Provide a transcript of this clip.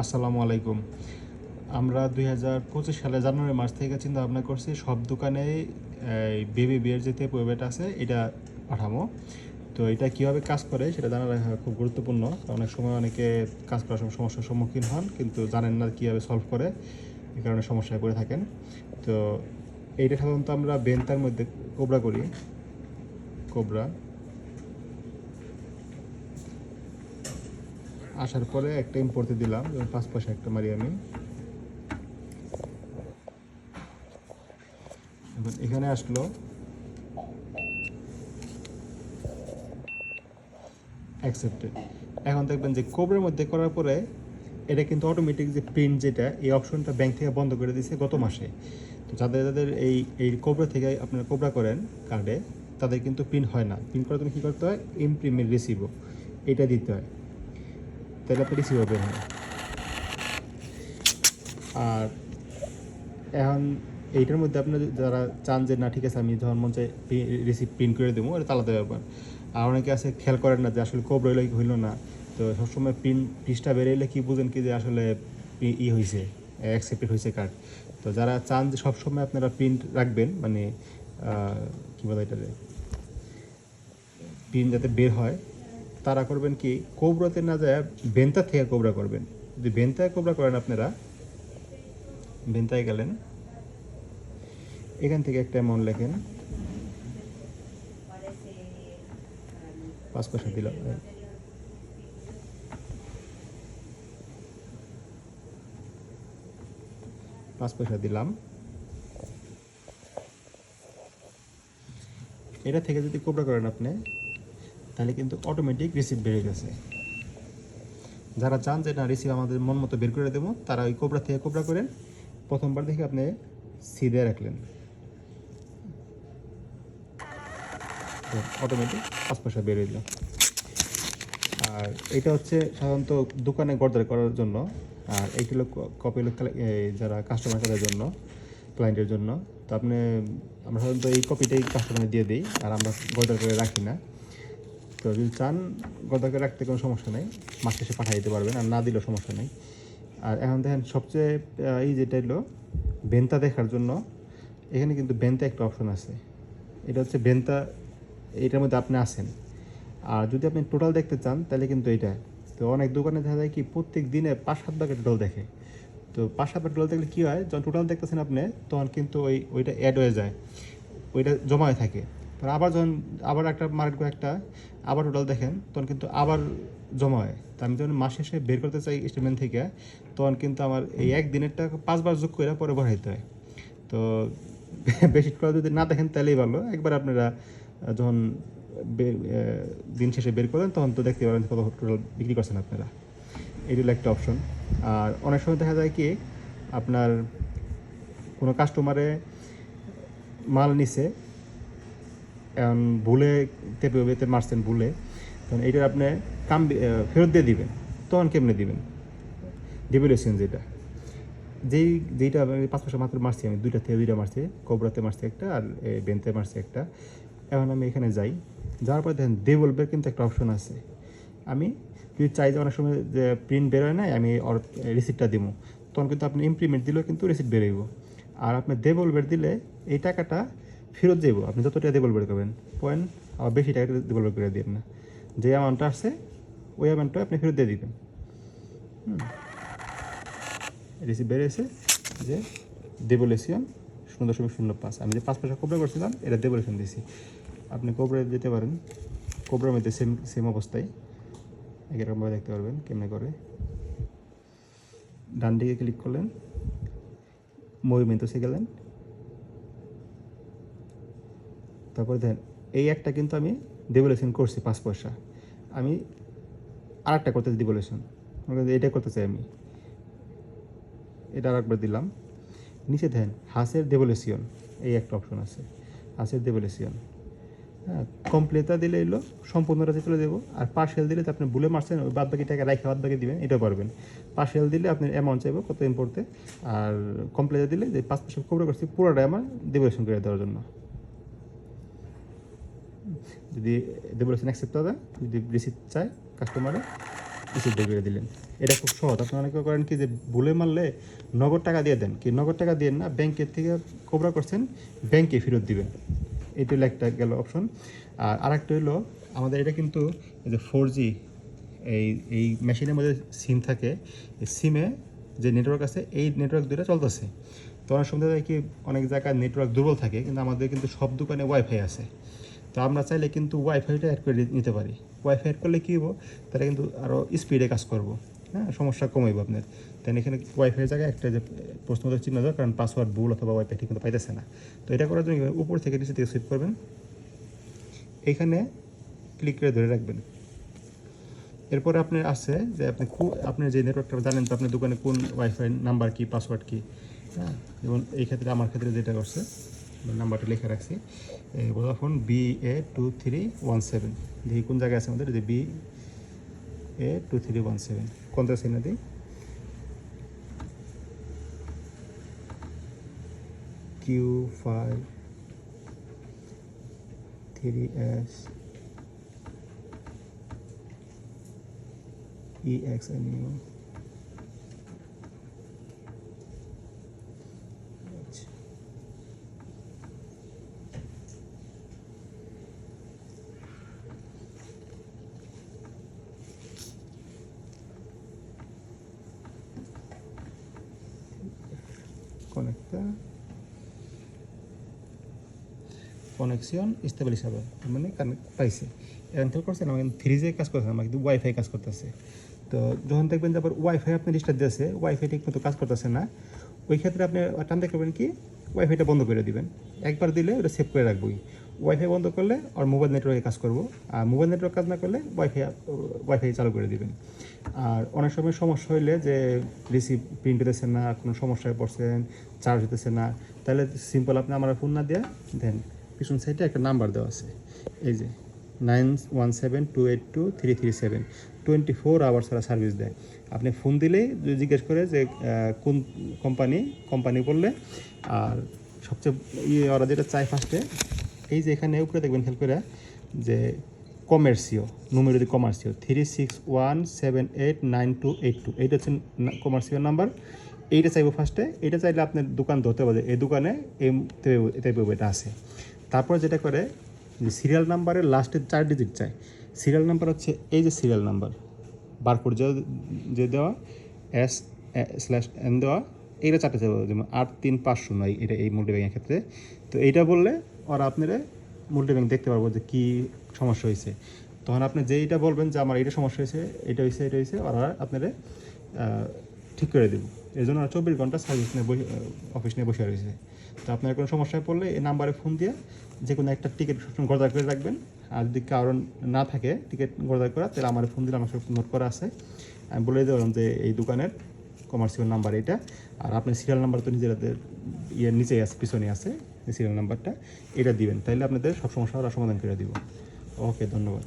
আসসালামু আলাইকুম। আমরা দুই হাজার পঁচিশ সালে জানুয়ারি মাস থেকে চিন্তা ভাবনা করছি, সব দোকানে বেবি বিয়ের যে ওয়েট আছে, এটা পাঠাবো। তো এটা কীভাবে কাজ করে সেটা জানা রাখা খুব গুরুত্বপূর্ণ। অনেক সময় অনেকে কাজ করার সময় সমস্যার সম্মুখীন হন, কিন্তু জানেন না কীভাবে সলভ করে এই কারণে সমস্যায় পড়ে থাকেন। তো এইটা সাধারণত আমরা বেন্তার মধ্যে কোবরা করি। কোবরা। আসার পরে একটা ইম্পোর্টে দিলাম, যেমন পাঁচ পয়সা একটা মারি আমি এখন এখানে আসলো। অ্যাকসেপ্টেড এখন দেখবেন যে কোবরের মধ্যে করার পরে এটা কিন্তু অটোমেটিক যে প্রিন্ট যেটা, এই অপশনটা ব্যাংক থেকে বন্ধ করে দিয়েছে গত মাসে। তো যাদের যাদের এই এই কোবরা থেকে আপনারা কোবরা করেন কার্ডে তাদের কিন্তু প্রিন্ট হয় না। প্রিন্ট করার জন্য কী করতে হয়? ইমপ্রিমেন্ট রিসিভও এটা দিতে হয়। তাহলে আপনি রিসিভ হবে না আর এখন এইটার মধ্যে আপনার যারা চান যে, না, ঠিক আছে, আমি যখন মন চাই রিসিভ প্রিন্ট করে দেবো, এটা আলাদা ব্যাপার আর অনেকে আছে, খেয়াল করেন না যে, আসলে কব রইল কি হইল না। তো সবসময় প্রিন্ট পিসটা বেরোলে কি বুঝেন কি যে, আসলে ই- হয়েছে অ্যাকসেপ্টেড হয়েছে কার্ড তো যারা চান যে, সবসময় আপনারা প্রিন্ট রাখবেন মানে কি বলে এটারে প্রিন্ট যাতে বের হয় তারা করবেন কি? কোবরাতে না যায় বেন্তা থেকে কোবরা করবেন। যদি বেন্তায় কোবরা করেন আপনারা, বেন্তায় গেলেন। এখান থেকে একটা অ্যামাউন্ট লেখেন। পাঁচ পয়সা দিলাম পাঁচ পয়সা দিলাম। এটা থেকে যদি কোবরা করেন আপনি তাহলে কিন্তু অটোমেটিক রিসিভ বেড়ে গেছে। যারা চান যে না রিসিভ আমাদের মন মতো বের করে দেবো, তারা ওই কোবরা থেকে কোবরা করেন। প্রথমবার দেখে আপনি সিধে রাখলেন। অটোমেটিক পাঁচ পয়সা বেরিয়ে দিল। আর এটা হচ্ছে সাধারণত দোকানে গড়দার করার জন্য, আর এইটা হলো কপি হলো যারা কাস্টমার তাদের জন্য ক্লায়েন্টের জন্য। তো আপনি, আমরা সাধারণত এই কপিটাই কাস্টমারে দিয়ে দিই, আর আমরা গড়দার করে রাখি না। তো যদি চান গড়দার করে রাখতে কোনো সমস্যা নেই। মাস শেষে পাঠিয়ে দিতে পারবেন, আর না দিলেও সমস্যা নেই। আর এখন দেখেন, সবচেয়ে এই যেটা হলো বেন্তা দেখার জন্য, এখানে কিন্তু বেন্তা একটা অপশন আছে। এটা হচ্ছে বেন্তা, এটার মধ্যে আপনি আছেন আর যদি আপনি টোটাল দেখতে চান, তাহলে কিন্তু এটা। তো অনেক দোকানে দেখা যায় কি, প্রত্যেক দিনে পাঁচ সাত ভাগের টোটাল দেখে। তো পাঁচ সাত ভাগ টোটাল দেখলে কী হয়, যখন টোটাল দেখতেছেন আপনি, তখন কিন্তু ওই, ওইটা অ্যাড হয়ে যায়। ওইটা জমা হয়ে থাকে। তারপর আবার যখন আবার একটা মার্কেট করে একটা, আবার টোটাল দেখেন, তখন কিন্তু আবার জমা হয়। তা আমি যখন মাস শেষে বের করতে চাই স্টেটমেন্ট থেকে, তখন কিন্তু আমার এই এক দিনের টাকা পাঁচবার যোগ করে পরে বাড়াইতে হয়। তো বেশি করে যদি না দেখেন, তাহলেই ভালো। একবার আপনারা যখন দিন শেষে বের করেন তখন তো দেখতে পারেন কত টোটাল বিক্রি করছেন আপনারা। এটি হলো একটা অপশন আর অনেক সময় দেখা যায় কি, আপনার কোনো কাস্টমারে মাল নিছে ভুলে তেপে বেতে মারছেন ভুলে, তখন এইটা আপনি কাম ফেরত দিয়ে দিবেন। তখন কেমনে দিবেন? ডিভেলেশন যেটা। যেই, যেইটা আমি পাঁচ পয়সা মাত্র মারছি, আমি দুইটা থেকে দুইটা মারছি, কবরাতে মারছি একটা আর বেনতে মারছি একটা। এখন আমি এখানে যাই। যাওয়ার পরে দেখেন দেবলবের কিন্তু একটা অপশন আছে। আমি যদি চাই যে অনেক সময় যে প্রিন্ট বেরোয় নাই, আমি ওর রিসিপ্টটা দিব তখন কিন্তু আপনি ইমপ্লিমেন্ট দিলেও কিন্তু রিসিপ্ট বেরোইব আর আপনি দেবলবের দিলে এই টাকাটা ফেরত যাইব। আপনি যত টাকা দেবলবের করবেন, পয়েন্ট, আবার বেশি টাকা দেবলবের করে দিবেন না। যে অ্যামাউন্টটা আসছে, ওই অ্যামাউন্টটা আপনি ফেরত দিয়ে দিবেন। রিসিভ বেরিয়েছে যে ডেভোলেশন শূন্য দশমিক শূন্য পাঁচ। আমি যে পাঁচ পয়সা কোবরা করছিলাম, এটা ডেভোলেশন দিয়েছি। আপনি কোবরা দিতে পারেন। কোবরার মধ্যে সেম সেম অবস্থায়। একরকমভাবে দেখতে পারবেন কেমনে করে। ডান দিকে ক্লিক করলেন। মুভমেন্টসে গেলেন। তারপরে দেখেন, এই একটা কিন্তু আমি ডেভোলেশন করছি পাঁচ পয়সা। আমি আর একটা করতে ডেভোলেশন এটা করতে চাই আমি। এটা আরেকবার দিলাম। নিচে দেন হাসের ডেভোলেশন এই একটা অপশন আছে। হাসের ডেভোলেশন হ্যাঁ কমপ্লেটা দিলে এলো, সম্পূর্ণটা চলে দেবো আর পার্সেল দিলে তো আপনি ভুলে মারছেন, ওই বাদ বাকি টাকা রাখে বাদ বাকি দিবেন এটা পারবেন। পার্সেল দিলে আপনি অ্যামাউন্ট চাইব, কত দিন আর কমপ্লেটা দিলে যে পাঁচ পার্সেন্ট কবর করছি পুরোটা আমার ডেভোলেশন করে দেওয়ার জন্য। যদি ডেভোলেশন অ্যাকসেপ্ট হয় যদি রিসিপ্ট চায় কাস্টমারে বের করে দিলেন। এটা খুব সহজ। আপনি অনেকে করেন কি যে ভুলে মারলে নগদ টাকা দিয়ে দেন। কি নগদ টাকা দিয়ে না ব্যাংকের থেকে কোবরা করছেন ব্যাংকে ফেরত দিবেন। এটা হলো একটা গেল অপশন আর আরেকটা হলো, আমাদের এটা কিন্তু যে ফোর জি এই এই মেশিনের মধ্যে সিম থাকে। সিমে যে নেটওয়ার্ক আছে, এই নেটওয়ার্ক দুটো চলতেছে। তো অনেক সময় কি, অনেক জায়গায় নেটওয়ার্ক দুর্বল থাকে, কিন্তু আমাদের কিন্তু সব দোকানে ওয়াইফাই আছে। তো আমরা চাইলে কিন্তু ওয়াইফাইটা অ্যাড করে নিতে পারি। ওয়াইফাই অ্যাড করলে কী হব তাহলে কিন্তু আরও স্পিডে কাজ করব। হ্যাঁ সমস্যা কমাইব আপনার। তাই এখানে ওয়াইফাইয়ের জায়গায় একটা যে প্রশ্ন চিহ্ন দেওয়া, কারণ পাসওয়ার্ড ভুল অথবা ওয়াইফাই ঠিক মতো পাইতেছে না। তো এটা করার জন্য উপর থেকে নিচে থেকে সুইপ করবেন। এইখানে ক্লিক করে ধরে রাখবেন। এরপরে আপনার আছে যে আপনি খুব আপনার যে নেটওয়ার্কটা জানেন তো আপনার দোকানে কোন ওয়াইফাই নাম্বার কি পাসওয়ার্ড কি? হ্যাঁ এবং এই ক্ষেত্রে, আমার ক্ষেত্রে যেটা করছে নাম্বারটা লিখে রাখছি Vodafone B A two three one seven দেখি কোন জায়গায় আছে আমাদের B A two three one seven কোনটা সিনা দিই Q five three S EXNU. আচ্ছা। Conecta. কনেকশন স্টেবলিশ হবে মানে পাইছে থেকে করছেন আমার থ্রি জি কাজ করতেছে আমার কিন্তু ওয়াইফাই কাজ করতেছে তো যখন দেখবেন যে আবার ওয়াইফাই আপনি ডিস্টার্ব দিয়েছে ওয়াইফাই ঠিক মতো কাজ করতেছে না ওই ক্ষেত্রে আপনি টান দেখবেন কি ওয়াইফাইটা বন্ধ করে দিবেন একবার দিলে ওটা সেভ করে রাখবোই ওয়াইফাই বন্ধ করলে আর মোবাইল নেটওয়ার্কে কাজ করব। আর মোবাইল নেটওয়ার্ক কাজ না করলে ওয়াইফাই ওয়াইফাই চালু করে দিবেন। আর অনেক সময় সমস্যা হইলে যে রিসিভ প্রিন্ট হতেছে না, কোনো সমস্যায় পড়ছেন চার্জ হতেছে না, তাহলে সিম্পল আপনি আমার ফোন না দেয়া দেন। পিছন সাইডে একটা নাম্বার দেওয়া আছে। এই যে nine one seven two eight two three three seven twenty four hours তারা সার্ভিস দেয়। আপনি ফোন দিলেই জিজ্ঞেস করে যে কোন কোম্পানি কোম্পানি বললে, আর সবচেয়ে ইয়ে ওরা যেটা চায় ফার্স্টে এই যে এখানে উপরে দেখবেন, খেয়াল করে, যে কমার্সিও নুমেরোদি কমার্সিও three six one seven eight nine two eight two এইটা হচ্ছে কমার্সিও নাম্বার। এইটা চাইব ফার্স্টে এটা চাইলে আপনার দোকান ধরতে পারবে এই দোকানে এই এটা আছে। তারপর যেটা করে, যে সিরিয়াল নাম্বারের লাস্টের চার ডিজিট চাই। সিরিয়াল নাম্বার হচ্ছে, এই যে সিরিয়াল নাম্বার বারকোড যে যে দেওয়া এস স্ল্যাশ এন দেওয়া, এইটা চারটে চাইব, যেমন আট তিন পাঁচ শূন্য এটা এই মাল্টিব্যাংকের ক্ষেত্রে। তো এইটা বললে ওরা আপনারা মাল্টিব্যাংক দেখতে পারব যে কী সমস্যা হয়েছে তখন আপনি যেইটা বলবেন যে আমার এইটা সমস্যা হয়েছে এটা হয়েছে এটা হয়েছে ওরা আপনারা ঠিক করে দেবো। এই জন্য চব্বিশ ঘণ্টা সার্ভিস নিয়ে বসে অফিস নিয়ে বসে রয়েছে তো আপনার কোনো সমস্যায় পড়লে এই নাম্বারে ফোন দিয়ে যে কোনো একটা টিকিট সবসময় গড়দার করে রাখবেন। আর যদি কারণ না থাকে টিকিট গড়দার করা, তাহলে আমার ফোন দিলে আমার সব নোট করা আছে। আমি বলে দিলাম যে এই দোকানের কমার্শিয়াল নাম্বার এটা আর আপনার সিরিয়াল নাম্বার তো নিজেদের ইয়ের নিচেই আছে পিছনে আছে। সিরিয়াল নাম্বারটা এটা দিবেন। তাহলে আপনাদের সব সমস্যার সমাধান করে দিব। ওকে ধন্যবাদ।